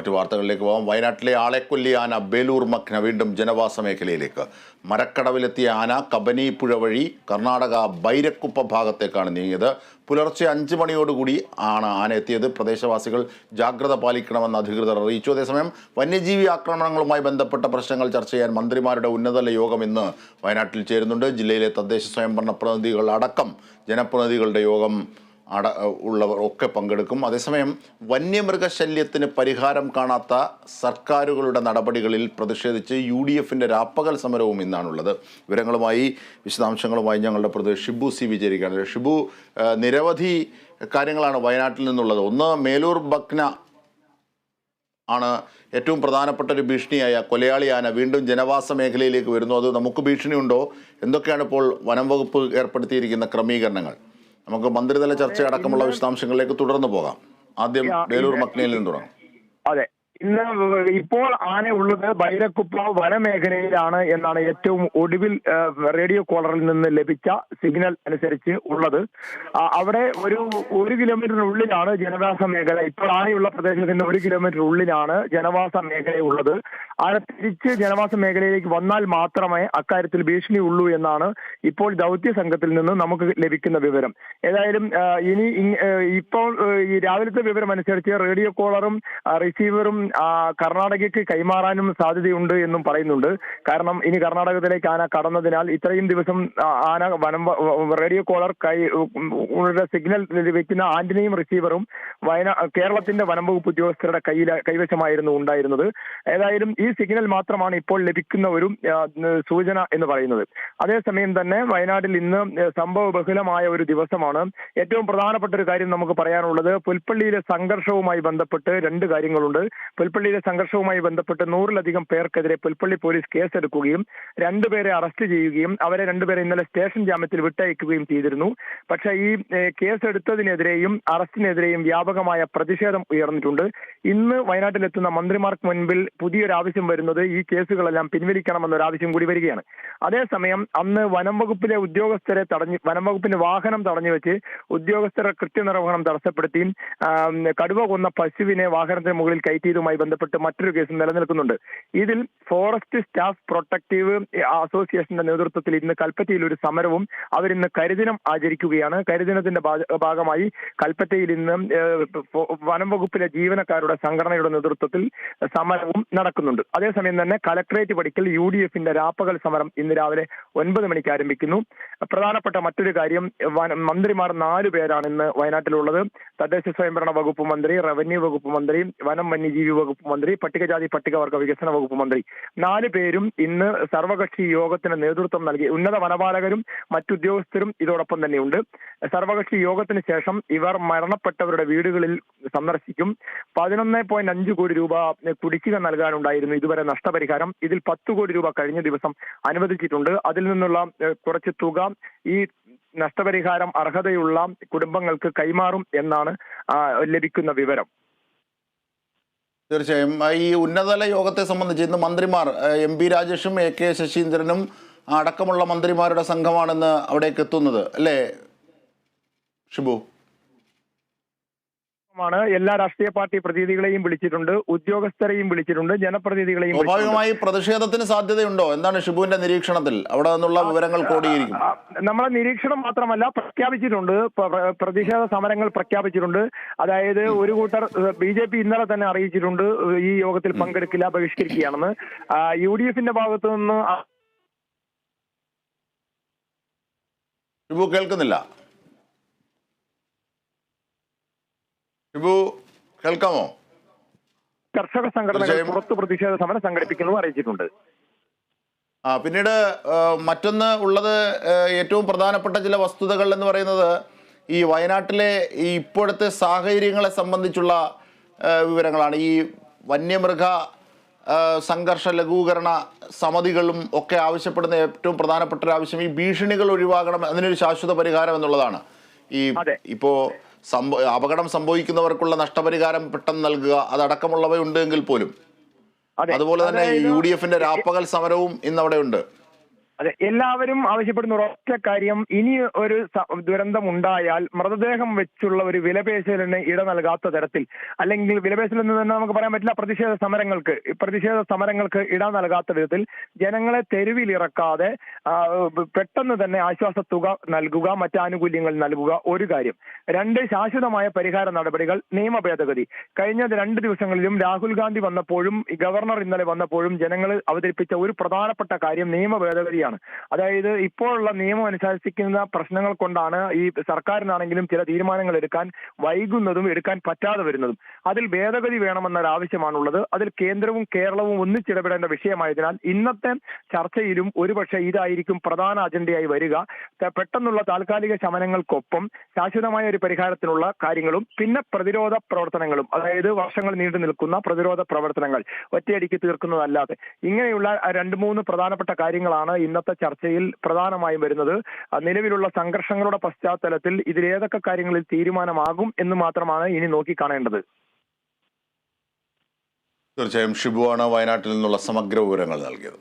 മറ്റു വാർത്തകളിലേക്ക് പോകാം. വയനാട്ടിലെ ആളെക്കൊല്ലി ആന ബേലൂർ മഖ്ന വീണ്ടും ജനവാസ മേഖലയിലേക്ക്. മരക്കടവിലെത്തിയ ആന കബനി പുഴ വഴി കർണാടക ബൈരക്കുപ്പ ഭാഗത്തേക്കാണ് നീങ്ങിയത്. പുലർച്ചെ അഞ്ച് മണിയോടുകൂടി ആണ് ആന എത്തിയത്. പ്രദേശവാസികൾ ജാഗ്രത പാലിക്കണമെന്ന് അധികൃതർ അറിയിച്ചു. അതേസമയം വന്യജീവി ആക്രമണങ്ങളുമായി ബന്ധപ്പെട്ട പ്രശ്നങ്ങൾ ചർച്ച ചെയ്യാൻ മന്ത്രിമാരുടെ ഉന്നതതല യോഗം ഇന്ന് വയനാട്ടിൽ ചേരുന്നുണ്ട്. ജില്ലയിലെ തദ്ദേശ സ്വയംഭരണ പ്രതിനിധികൾ അടക്കം ജനപ്രതിനിധികളുടെ യോഗം അട ഉള്ളവർ ഒക്കെ പങ്കെടുക്കും. അതേസമയം വന്യമൃഗശല്യത്തിന് പരിഹാരം കാണാത്ത സർക്കാരുകളുടെ നടപടികളിൽ പ്രതിഷേധിച്ച് യു ഡി എഫിന്റെ രാപ്പകൽ സമരവും ഇന്നാണുള്ളത്. വിവരങ്ങളുമായി വിശദാംശങ്ങളുമായി ഞങ്ങളുടെ പ്രതിനിധി ഷിബു സി വിചാരിക്കുകയാണ് ഷിബു നിരവധി കാര്യങ്ങളാണ് വയനാട്ടിൽ നിന്നുള്ളത്. ഒന്ന് മേലൂർ ബക്ന ആണ് ഏറ്റവും പ്രധാനപ്പെട്ട ഒരു ഭീഷണിയായ കൊലയാളി ആന വീണ്ടും ജനവാസ മേഖലയിലേക്ക് വരുന്നു. അത് നമുക്ക് ഭീഷണിയുണ്ടോ? എന്തൊക്കെയാണ് ഇപ്പോൾ വനം വകുപ്പ് ഏർപ്പെടുത്തിയിരിക്കുന്ന ക്രമീകരണങ്ങൾ? നമുക്ക് മന്ത്രിതല ചർച്ച അടക്കമുള്ള വിശദാംശങ്ങളിലേക്ക് തുടർന്ന് പോകാം. ആദ്യം വേലൂർ മക്നയിൽ നിന്ന് തുടങ്ങാം. അതെ. ഇന്ന് ഇപ്പോൾ ആന ഉള്ളത് ബൈരക്കുപ്പ വനമേഖലയിലാണ് എന്നാണ് ഏറ്റവും ഒടുവിൽ റേഡിയോ കോളറിൽ നിന്ന് ലഭിച്ച സിഗ്നൽ അനുസരിച്ച് ഉള്ളത്. അവിടെ ഒരു ഒരു കിലോമീറ്ററിനുള്ളിലാണ് ജനവാസ മേഖല. ഇപ്പോൾ ആനയുള്ള പ്രദേശത്തിന്റെ ഒരു കിലോമീറ്റർ ഉള്ളിലാണ് ജനവാസ മേഖല ഉള്ളത്. ആന തിരിച്ച് ജനവാസ മേഖലയിലേക്ക് വന്നാൽ മാത്രമേ അക്കാര്യത്തിൽ ഭീഷണി ഉള്ളൂ എന്നാണ് ഇപ്പോൾ ദൗത്യ സംഘത്തിൽ നിന്ന് നമുക്ക് ലഭിക്കുന്ന വിവരം. ഏതായാലും ഇനി ഇപ്പോൾ ഈ രാവിലത്തെ വിവരം അനുസരിച്ച് റേഡിയോ കോളറും റിസീവറും കർണാടകയ്ക്ക് കൈമാറാനും സാധ്യതയുണ്ട് എന്നും പറയുന്നുണ്ട്. കാരണം ഇനി കർണാടകത്തിലേക്ക് ആന കടന്നതിനാൽ ഇത്രയും ദിവസം ആന വനം റേഡിയോ കോളർ കൈ സിഗ്നൽ വെക്കുന്ന ആന്റണിയും റിസീവറും വയനാ കേരളത്തിന്റെ വനം വകുപ്പ് ഉദ്യോഗസ്ഥരുടെ കയ്യിൽ കൈവശമായിരുന്നു ഉണ്ടായിരുന്നത്. ഏതായാലും ഈ സിഗ്നൽ മാത്രമാണ് ഇപ്പോൾ ലഭിക്കുന്ന ഒരു സൂചന എന്ന് പറയുന്നത്. അതേസമയം തന്നെ വയനാട്ടിൽ ഇന്ന് സംഭവ ബഹുലമായ ഒരു ദിവസമാണ്. ഏറ്റവും പ്രധാനപ്പെട്ട ഒരു കാര്യം നമുക്ക് പറയാനുള്ളത് പുൽപ്പള്ളിയിലെ സംഘർഷവുമായി ബന്ധപ്പെട്ട് രണ്ട് കാര്യങ്ങളുണ്ട്. പുൽപ്പള്ളിയിലെ സംഘർഷവുമായി ബന്ധപ്പെട്ട് നൂറിലധികം പേർക്കെതിരെ പുൽപ്പള്ളി പോലീസ് കേസെടുക്കുകയും രണ്ടുപേരെ അറസ്റ്റ് ചെയ്യുകയും അവരെ രണ്ടുപേരെ ഇന്നലെ സ്റ്റേഷൻ ജാമ്യത്തിൽ വിട്ടയക്കുകയും ചെയ്തിരുന്നു. പക്ഷേ ഈ കേസെടുത്തതിനെതിരെയും അറസ്റ്റിനെതിരെയും വ്യാപകമായ പ്രതിഷേധം ഉയർന്നിട്ടുണ്ട്. ഇന്ന് വയനാട്ടിലെത്തുന്ന മന്ത്രിമാർക്ക് മുൻപിൽ പുതിയൊരു ആവശ്യം വരുന്നത് ഈ കേസുകളെല്ലാം പിൻവലിക്കണമെന്നൊരു ആവശ്യം കൂടി വരികയാണ്. അതേസമയം അന്ന് വനം വകുപ്പിലെ ഉദ്യോഗസ്ഥരെ തടഞ്ഞ് വനം വകുപ്പിന്റെ വാഹനം തടഞ്ഞു വെച്ച് ഉദ്യോഗസ്ഥരുടെ കൃത്യനിർവഹണം തടസ്സപ്പെടുത്തിയും കടുവ കൊന്ന പശുവിനെ വാഹനത്തിന് മുകളിൽ കയറ്റിയതുമായി ബന്ധപ്പെട്ട് മറ്റൊരു കേസ് നിലനിൽക്കുന്നുണ്ട്. ഇതിൽ ഫോറസ്റ്റ് സ്റ്റാഫ് പ്രൊട്ടക്റ്റീവ് അസോസിയേഷന്റെ നേതൃത്വത്തിൽ ഇന്ന് കൽപ്പറ്റയിൽ ഒരു സമരവും അവരിന്ന് കരിദിനം ആചരിക്കുകയാണ്. കരിദിനത്തിന്റെ ഭാഗമായി കൽപ്പറ്റയിൽ ഇന്ന് വനം വകുപ്പിലെ ജീവനക്കാരുടെ സംഘടനയുടെ നേതൃത്വത്തിൽ സമരവും നടക്കുന്നുണ്ട്. അതേസമയം തന്നെ കലക്ട്രേറ്റ് പടിക്കൽ യു ഡി എഫിന്റെ രാപ്പകൽ സമരം ഇന്ന് രാവിലെ ഒൻപത് മണിക്ക് ആരംഭിക്കുന്നു. പ്രധാനപ്പെട്ട മറ്റൊരു കാര്യം മന്ത്രിമാർ നാലു പേരാണ് ഇന്ന് വയനാട്ടിലുള്ളത്. തദ്ദേശ സ്വയംഭരണ വകുപ്പ് മന്ത്രി റവന്യൂ വകുപ്പ് മന്ത്രി വനം വന്യജീവി വകുപ്പ് മന്ത്രി പട്ടികജാതി പട്ടികവർഗ വികസന വകുപ്പ് മന്ത്രി. നാല് പേരും ഇന്ന് സർവകക്ഷി യോഗത്തിന് നേതൃത്വം നൽകി. ഉന്നത വനപാലകരും മറ്റുദ്യോഗസ്ഥരും ഇതോടൊപ്പം തന്നെയുണ്ട്. സർവകക്ഷി യോഗത്തിന് ശേഷം ഇവർ മരണപ്പെട്ടവരുടെ വീടുകളിൽ സന്ദർശിക്കും. പതിനൊന്ന് പോയിന്റ് അഞ്ച് കോടി രൂപ കുടിശ്ശിക നൽകാനുണ്ടായിരുന്നു ഇതുവരെ നഷ്ടപരിഹാരം. ഇതിൽ പത്ത് കോടി രൂപ കഴിഞ്ഞ ദിവസം അനുവദിച്ചിട്ടുണ്ട്. അതിൽ നിന്നുള്ള കുറച്ച് തുക ഈ നഷ്ടപരിഹാരം അർഹതയുള്ള കുടുംബങ്ങൾക്ക് കൈമാറും എന്നാണ് ലഭിക്കുന്ന വിവരം. തീർച്ചയായും. ഈ ഉന്നതതല യോഗത്തെ സംബന്ധിച്ച് ഇന്ന് മന്ത്രിമാർ എം പി രാജേഷും എ കെ ശശീന്ദ്രനും അടക്കമുള്ള മന്ത്രിമാരുടെ സംഘമാണെന്ന് അവിടേക്ക് എത്തുന്നത്. അല്ലേ? ഷിബു. മാണ് എല്ലാ രാഷ്ട്രീയ പാർട്ടി പ്രതിനിധികളെയും വിളിച്ചിട്ടുണ്ട്. ഉദ്യോഗസ്ഥരെയും വിളിച്ചിട്ടുണ്ട്. ജനപ്രതിനിധികളെയും. സ്വാഭാവികമായി പ്രതിഷേധത്തിന് സാധ്യതയുണ്ടോ? എന്താണ് ഷിബുവിന്റെ നിരീക്ഷണത്തിൽ? അവിടെ നിന്നുള്ള വിവരങ്ങൾ കോടിയിരിക്കും നമ്മളെ നിരീക്ഷണം മാത്രമല്ല പ്രഖ്യാപിച്ചിട്ടുണ്ട്. പ്ര- പ്ര- പ്രതിഷേധ സമരങ്ങൾ പ്രഖ്യാപിച്ചിട്ടുണ്ട്. അതായത് ഒരു കൂട്ടർ ബി ജെ പി ഇന്നലെ തന്നെ അറിയിച്ചിട്ടുണ്ട് ഈ യോഗത്തിൽ പങ്കെടുക്കില്ല ബഹിഷ്കരിക്കുകയാണെന്ന്. യു ഡി എഫിന്റെ ഭാഗത്തു നിന്ന് ഷിബു കേൾക്കുന്നില്ല. ഷിബു കേൾക്കാമോ കർഷക സംഘടനകൾ. പുറത്ത് പ്രതിഷേധ സമരം സംഘടിപ്പിക്കുന്നു അറിയിച്ചിട്ടുണ്ട് ആ പിന്നീട് മറ്റൊന്ന് ഉള്ളത് ഏറ്റവും പ്രധാനപ്പെട്ട ചില വസ്തുതകൾ എന്ന് പറയുന്നത് ഈ വയനാട്ടിലെ ഈ ഇപ്പോഴത്തെ സാഹചര്യങ്ങളെ സംബന്ധിച്ചുള്ള വിവരങ്ങളാണ് ഈ വന്യമൃഗ സംഘർഷ ലഘൂകരണ സമിതികളും ഒക്കെ ആവശ്യപ്പെടുന്ന ഏറ്റവും പ്രധാനപ്പെട്ട ഒരു ആവശ്യം ഈ ഭീഷണികൾ ഒഴിവാകണം അതിനൊരു ശാശ്വത പരിഹാരം എന്നുള്ളതാണ് ഈ. ഇപ്പോൾ സംഭവ അപകടം സംഭവിക്കുന്നവർക്കുള്ള നഷ്ടപരിഹാരം പെട്ടെന്ന് നൽകുക അതടക്കമുള്ളവയുണ്ടെങ്കിൽ പോലും. അതുപോലെ തന്നെ യു ഡി എഫിന്റെ രാപ്പകൽ സമരവും ഇന്നവിടെ ഉണ്ട്. അതെ എല്ലാവരും ആവശ്യപ്പെടുന്ന ഒരൊറ്റ കാര്യം ഇനി ഒരു സ- ദുരന്തം ഉണ്ടായാൽ മൃതദേഹം വെച്ചുള്ള ഒരു വിലപേശലിന് ഇട നൽകാത്ത തരത്തിൽ അല്ലെങ്കിൽ വിലപേശൽ എന്ന് തന്നെ നമുക്ക് പറയാൻ പറ്റില്ല പ്രതിഷേധ സമരങ്ങൾക്ക് പ്രതിഷേധ സമരങ്ങൾക്ക് ഇട നൽകാത്ത വിധത്തിൽ ജനങ്ങളെ തെരുവിലിറക്കാതെ പെട്ടെന്ന് തന്നെ ആശ്വാസ തുക നൽകുക മറ്റ് ആനുകൂല്യങ്ങൾ നൽകുക ഒരു കാര്യം. രണ്ട് ശാശ്വതമായ പരിഹാര നടപടികൾ നിയമ ഭേദഗതി. കഴിഞ്ഞ രണ്ട് ദിവസങ്ങളിലും രാഹുൽ ഗാന്ധി വന്നപ്പോഴും ഗവർണർ ഇന്നലെ വന്നപ്പോഴും ജനങ്ങൾ അവതരിപ്പിച്ച ഒരു പ്രധാനപ്പെട്ട കാര്യം നിയമ ഭേദഗതിയാണ്. അതായത് ഇപ്പോഴുള്ള നിയമം അനുശാസിക്കുന്ന പ്രശ്നങ്ങൾ കൊണ്ടാണ് ഈ സർക്കാരിനാണെങ്കിലും ചില തീരുമാനങ്ങൾ എടുക്കാൻ വൈകുന്നതും എടുക്കാൻ പറ്റാതെ വരുന്നതും. അതിൽ ഭേദഗതി വേണമെന്നൊരു ആവശ്യമാണുള്ളത് അതിൽ കേന്ദ്രവും കേരളവും ഒന്നിച്ചിടപെടേണ്ട വിഷയമായതിനാൽ ഇന്നത്തെ ചർച്ചയിലും ഒരുപക്ഷെ ഇതായിരിക്കും പ്രധാന അജണ്ടയായി വരിക. പെട്ടെന്നുള്ള താൽക്കാലിക ശമനങ്ങൾക്കൊപ്പം ശാശ്വതമായ ഒരു പരിഹാരത്തിനുള്ള കാര്യങ്ങളും പിന്നെ പ്രതിരോധ പ്രവർത്തനങ്ങളും അതായത് വർഷങ്ങൾ നീണ്ടു നിൽക്കുന്ന പ്രതിരോധ പ്രവർത്തനങ്ങൾ ഒറ്റയടിക്ക് തീർക്കുന്നതല്ലാതെ ഇങ്ങനെയുള്ള രണ്ട് മൂന്ന് പ്രധാനപ്പെട്ട കാര്യങ്ങളാണ് ഇന്നത്തെ ചർച്ചയിൽ പ്രധാനമായും വരുന്നത് നിലവിലുള്ള സംഘർഷങ്ങളുടെ പശ്ചാത്തലത്തിൽ ഇതിലേതൊക്കെ കാര്യങ്ങളിൽ തീരുമാനമാകും എന്ന് മാത്രമാണ് ഇനി നോക്കിക്കാണേണ്ടത് തീർച്ചയായും ഷിബുവാണ് വയനാട്ടിൽ നിന്നുള്ള സമഗ്ര വിവരങ്ങൾ നൽകിയത്.